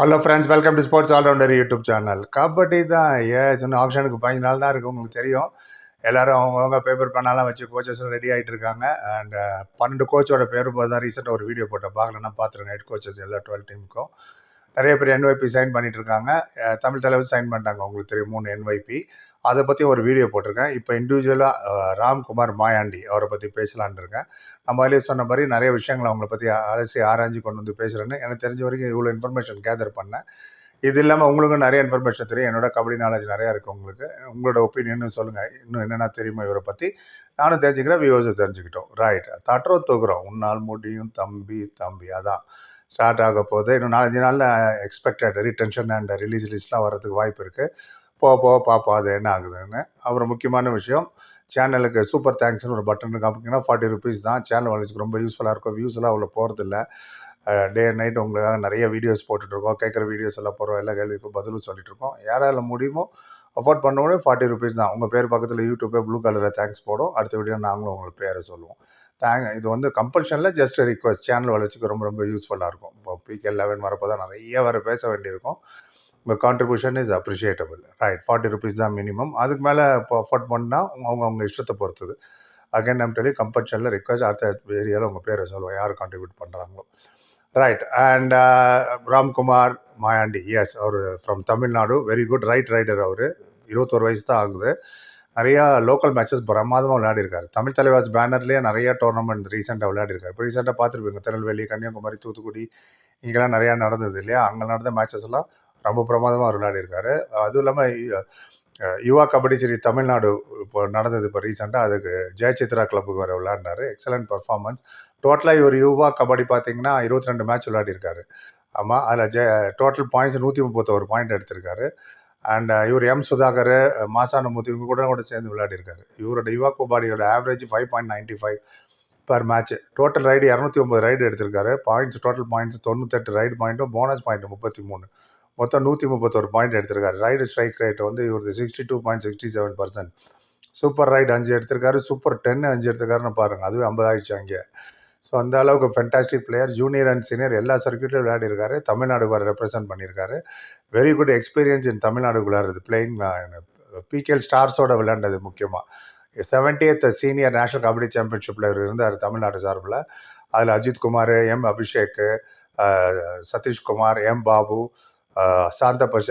Hello friends welcome to sports allrounder YouTube channel kabaddi தான் ace இன்னும் ஆப்ஷனுக்கு பதினஞ்சு நாள் தான் இருக்குது உங்களுக்கு தெரியும். எல்லாரும் அவங்கவுங்க பேப்பர் பண்ணாலாம் வச்சு கோச்சஸ்லாம் ரெடி ஆகிட்டு இருக்காங்க. அண்ட் பன்னெண்டு கோச்சோட பேர் போது தான் ரீசெண்டாக ஒரு வீடியோ போட்டேன். பார்க்கலன்னா பார்த்துருங்க ஹெட் கோச்சஸ் எல்லா டுவெல் டீமுக்கும் நிறைய பேர் என்ஒய்பி சைன் பண்ணிட்டு இருக்காங்க தமிழ் தலைவர் சைன் பண்ணிட்டாங்க உங்களுக்கு தெரியும் மூணு என்ஒய்பி அதை பற்றி ஒரு வீடியோ போட்டிருக்கேன். இப்போ இண்டிவிஜுவலாக ராம்குமார் மாயாண்டி அவரை பற்றி பேசலான் இருக்கேன். நம்ம அதிலே சொன்ன மாதிரி நிறைய விஷயங்களை அவங்கள பற்றி அலசி ஆராய்ஞ்சு கொண்டு வந்து பேசுகிறேன்னு எனக்கு தெரிஞ்ச வரைக்கும் இவ்வளோ இன்ஃபர்மேஷன் கேதர் பண்ணேன். இது இல்லாமல் உங்களுக்கும் நிறைய இன்ஃபர்மேஷன் தெரியும். என்னோட கபடி நாலேஜ் நிறையா இருக்குது உங்களுக்கு. உங்களோட ஒப்பீனியன் சொல்லுங்கள் இன்னும் என்னென்ன தெரியுமா இவரை பற்றி நானும் தெரிஞ்சுக்கிறேன் வியூஸை தெரிஞ்சுக்கிட்டோம். ரைட் தட்டுறோம் தூக்குறோம் உன்னால் முடியும் தம்பி தம்பி. அதான். ஸ்டார்ட் ஆக போகுது. இன்னும் நாலஞ்சு நாளில் எக்ஸ்பெக்டட் ரிட்டென்ஷன் அண்ட் ரிலீஸ் லிஸ்ட்லாம் வரதுக்கு வாய்ப்பு இருக்குது போக போக பார்ப்போம் அது என்ன ஆகுதுன்னு. அப்புறம் முக்கியமான விஷயம் சேனலுக்கு சூப்பர் தேங்க்ஸ்னு ஒரு பட்டன் காமிக்கிங்கன்னா ஃபார்ட்டி ருபீஸ் தான். சேனல் வளர்ச்சிக்கு ரொம்ப யூஸ்ஃபுல்லாக இருக்கும். வியூஸ்லாம் அவ்வளோ போகிறதில்ல டே அண்ட் நைட் உங்களுக்காக நிறைய வீடியோஸ் போட்டுட்ருக்கோம் கேட்குற வீடியோஸ் எல்லாம் போகிறோம் எல்லா கேள்விக்கும் பதிலும் சொல்லிட்டு இருக்கோம். யாரால முடியுமோ அஃபோர்ட் பண்ணோடனே ஃபார்ட்டி ருபீஸ் தான். உங்கள் பேர் பக்கத்தில் யூடியூப்பே ப்ளூ கலரில் தேங்க்ஸ் போடும். அடுத்த வீடியோ நாங்களும் உங்களுக்கு பேரை சொல்லுவோம். தேங்க் இது வந்து கம்பல்ஷனில் ஜஸ்ட் ரிக்வஸ்ட் சேனல் வளர்ச்சிக்கு ரொம்ப ரொம்ப யூஸ்ஃபுல்லாக இருக்கும். இப்போ பிகே லெவன் வரப்போ தான் நிறைய வர பேச வேண்டியிருக்கும். உங்கள் contribution is appreciatable right forty rupees தான் மினிமம் அதுக்கு மேலே இப்போ அஃபோர்ட் பண்ணால் அவங்க அவங்க இஷ்டத்தை பொறுத்தது. அகைன் நம்ம டெலி கம்பல்ஷனில் ரிக்வஸ்ட் அடுத்த ஏரியாவில் உங்கள் பேரை சொல்லுவோம். யார் கான்ட்ரிபியூட் பண்ணுறாங்களோ right and Ramkumar Mayandi S our from Tamil Nadu very good right raider அவர். இருபத்தோரு வயசு தான் ஆகுது. நிறையா லோக்கல் மேட்சஸ் பிரமாதமாக விளையாடிருக்காரு. தமிழ் தலைவாஸ் பேனர்லேயே நிறைய டோர்னமெண்ட் ரீசெண்டாக விளையாடிருக்காரு. இப்போ ரீசெண்டாக பார்த்துருப்பீங்க. திருநெல்வேலி கன்னியாகுமரி தூத்துக்குடி இங்கெல்லாம் நிறையா நடந்தது இல்லையா? அங்கே நடந்த மேட்சஸ் எல்லாம் ரொம்ப பிரமாதமாக விளையாடிருக்காரு. அதுவும் இல்லாமல் யுவா கபடி சரி தமிழ்நாடு இப்போ நடந்தது இப்போ ரீசெண்டாக அதுக்கு ஜெயசித்ரா கிளப்புக்கு வர விளையாடினாரு எக்ஸலண்ட் பர்ஃபார்மன்ஸ் டோட்டலாக இவர் யுவா கபடி பார்த்தீங்கன்னா இருபத்தி ரெண்டு மேட்ச் விளையாடிருக்காரு. ஆமாம் அதில் ஜெ டோட்டல் பாயிண்ட்ஸ் நூற்றி முப்பத்தோரு பாயிண்ட் எடுத்திருக்காரு. அண்ட் இவர் எம் சுதாகர் மாசானமூர்த்தி இவங்க கூட கூட சேர்ந்து விளையாடிருக்காரு. இவரோட Yuva கபடியோட average five point ninety five per match total raid இரநூத்தி ஒம்பது ரைடு எடுத்திருக்காரு. பாயிண்ட்ஸ் டோட்டல் பாயிண்ட்ஸ் தொண்ணூத்தெட்டு ரைடு பாயிண்ட்டும் போனஸ் பாயிண்ட் முப்பத்தி மூணு. மொத்தம் நூற்றி முப்பத்தொரு பாயிண்ட் எடுத்திருக்காரு. ரைடு ஸ்ட்ரைக் ரேட் வந்து இவரது sixty two point sixty seven percent super raid அஞ்சு எடுத்திருக்காரு சூப்பர் டென்னு அஞ்சு எடுத்திருக்காருன்னு பாருங்கள் அதுவே ஐம்பது ஆயிடுச்சு அங்கே. ஸோ அந்த அளவுக்கு fantastic player junior and senior எல்லா சர்க்கியூட்லையும் விளையாடிருக்காரு. தமிழ்நாடு வர ரெப்ரசென்ட் பண்ணியிருக்காரு very good experience in Tamil Nadu விளையாடுறது. பிளேயிங் பிகேஎல் ஸ்டார்ஸோட விளையாண்டது முக்கியமாக செவன்டியத் சீனியர் நேஷனல் கபடி சாம்பியன்ஷிப்பில் இவர் இருந்தார் தமிழ்நாடு சார்பில். அதில் அஜித் குமார் எம் அபிஷேக் சதீஷ்குமார் எம் பாபு சாந்த சாந்தபஷ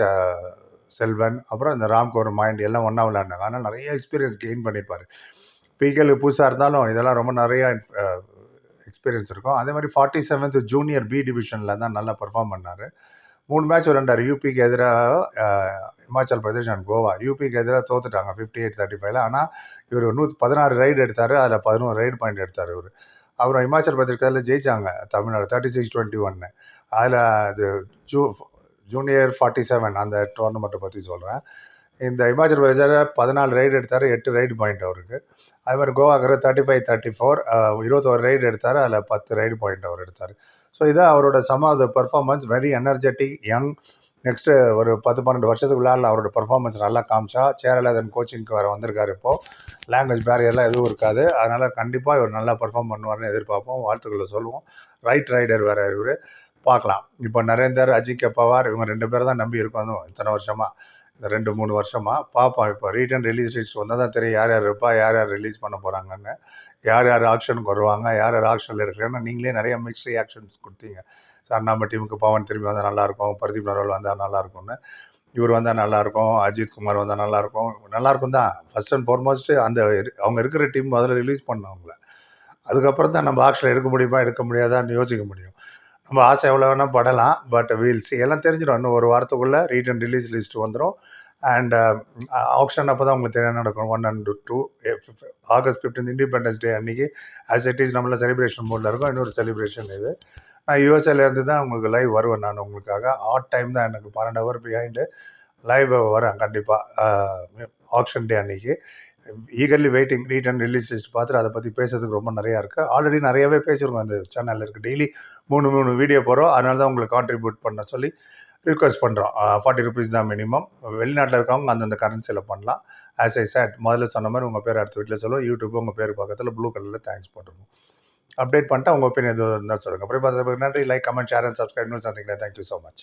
செல்வன் அப்புறம் இந்த ராம்கோர் மைண்ட் எல்லாம் ஒன்றா விளையாண்டாங்க ஆனால் நிறைய எக்ஸ்பீரியன்ஸ் கெயின் பண்ணியிருப்பார். பிகேலுக்கு புதுசாக இருந்தாலும் இதெல்லாம் ரொம்ப நிறையா எக்ஸ்பீரியன்ஸ் இருக்கும். அதே மாதிரி ஃபார்ட்டி செவன்த் ஜூனியர் பி டிவிஷனில் தான் நல்லா பர்ஃபார்ம் பண்ணார். மூணு மேட்ச் விளையாண்டார். யூபிக்கு எதிராக இமாச்சல் பிரதேஷ் அண்ட் கோவா. யூபிக்கு எதிராக தோத்துட்டாங்க ஃபிஃப்டி எயிட் தேர்ட்டி ஃபைவ்ல ஆனால் இவர் நூற்றி பதினாறு ரைடு எடுத்தார். அதில் பதினோரு ரைடு பாயிண்ட் எடுத்தார் இவர். அப்புறம் இமாச்சல் பிரதேஷ் அதில் ஜெயிச்சாங்க தமிழ்நாடு தேர்ட்டி சிக்ஸ் டுவெண்ட்டி ஒன்று அதில் அது ஜூ ஜூனியர் ஃபார்ட்டி செவன் அந்த டோர்னமெண்ட்டை பற்றி சொல்கிறேன் இந்த இமாச்சல் பிரதேசில் பதினாலு ரைடு எடுத்தார் எட்டு ரைடு பாயிண்ட் அவருக்கு. அது மாதிரி கோவாக்கிற தேர்ட்டி ஃபைவ் தேர்ட்டி ஃபோர் இருபத்தோரு ரைடு எடுத்தார் அதில் பத்து ரைடு பாயிண்ட் அவர் எடுத்தார். ஸோ இதான் அவரோட sum of performance very energetic young next ஒரு பத்து பன்னெண்டு வருஷத்துக்கு அவரோட பர்ஃபார்மன்ஸ் நல்லா காமிச்சா சேரலாதன் கோச்சிங்க்கு வேறு வந்திருக்காரு இப்போது லாங்குவேஜ் பேரியர்லாம் எதுவும் இருக்காது. அதனால் கண்டிப்பாக இவர் நல்லா பர்ஃபார்ம் பண்ணுவார்னு எதிர்பார்ப்போம் வாழ்த்துக்களை சொல்லுவோம். ரைட் ரைடர் வேறு இவர். பார்க்கலாம். இப்போ நரேந்தர் அஜிங்க பவார் இவங்க ரெண்டு பேரை தான் நம்பி இருக்கோம். இத்தனை வருஷமாக இந்த ரெண்டு மூணு வருஷமாக பார்ப்போம் இப்போ ரீட்டன் ரிலீஸ் லிஸ்ட் வந்தால் தான் தெரியும் யார் யார் இருப்பா யார் யார் ரிலீஸ் பண்ண போகிறாங்கன்னு யார் யார் ஆக்ஷனுக்கு வருவாங்க யார் யார் ஆக்ஷனில் எடுக்கிறேன்னா நீங்களே நிறைய மிக்ஸ் ஆக்ஷன்ஸ் கொடுத்தீங்க. சார் நம்ம டீமுக்கு பவன் திரும்பி வந்தால் நல்லாயிருக்கும் பிரதீப் நரவல் வந்தால் நல்லாயிருக்கும்னு இவர் வந்தால் நல்லாயிருக்கும் அஜித் குமார் வந்தால் நல்லாயிருக்கும் நல்லாயிருக்கும் தான். ஃபஸ்ட் அண்ட் ஃபார்மோஸ்ட்டு அந்த அவங்க இருக்கிற டீம் முதல்ல ரிலீஸ் பண்ணோம் அவங்கள அதுக்கப்புறம் தான் நம்ம ஆக்ஷன் எடுக்க முடியுமா எடுக்க முடியாதான்னு யோசிக்க முடியும். நம்ம ஆசை எவ்வளோ வேணால் படலாம் பட் வீல்ஸ் எல்லாம் தெரிஞ்சிடும் இன்னும் ஒரு வாரத்துக்குள்ளே ரீட்டன் ரிலீஸ் லிஸ்ட் வந்துடும் அண்ட் ஆப்ஷன் அப்போ தான் உங்களுக்கு தெரியாது நடக்கும். One and two August fifteen independence day அன்றைக்கி ஆஸ் இட் இஸ் நம்மள செலிப்ரேஷன் மூடில் இருக்கும். இன்னொரு செலிப்ரேஷன் இது. நான் யூஎஸ்ஏலேருந்து தான் உங்களுக்கு லைவ் வருவேன் நான் உங்களுக்காக. ஆட் டைம் தான் எனக்கு. பன்னெண்டு ஹவர் பிஹைண்டு லைவ் வரேன் கண்டிப்பாக ஆப்ஷன் டே அன்றைக்கி eagerly waiting retain and release list பார்த்துட்டு அதை பற்றி பேசுறதுக்கு ரொம்ப நிறையா இருக்குது ஆல்ரெடி நிறையவே பேசியிருக்கோம் அந்த சேனலில் இருக்குது டெய்லி மூணு மூணு வீடியோ போகிறோம் அதனால தான் உங்களுக்கு கான்ட்ரிபியூட் பண்ண சொல்லி ரிக்வஸ்ட் பண்ணுறோம் ஃபார்ட்டி ருபீஸ் தான் மினிமம் வெளிநாட்டில் இருக்கவங்க அந்தந்த கரன்சியில் பண்ணலாம். ஆஸ் ஐ சேட் முதல்ல சொன்ன மாதிரி உங்கள் பேர் அடுத்த வீட்டில் சொல்லுவோம். யூடியூப் உங்கள் பேர் பக்கத்தில் ப்ளூ கலரில் தேங்க்ஸ் போட்டுருவோம். அப்டேட் பண்ணிட்டு உங்கள் ஒப்பீனியன் எதுவும் இருந்தால் சொல்லுங்கள் அப்புறம் பார்த்து நன்றி. Like comment share and subscribe சந்திங்களா thank you so much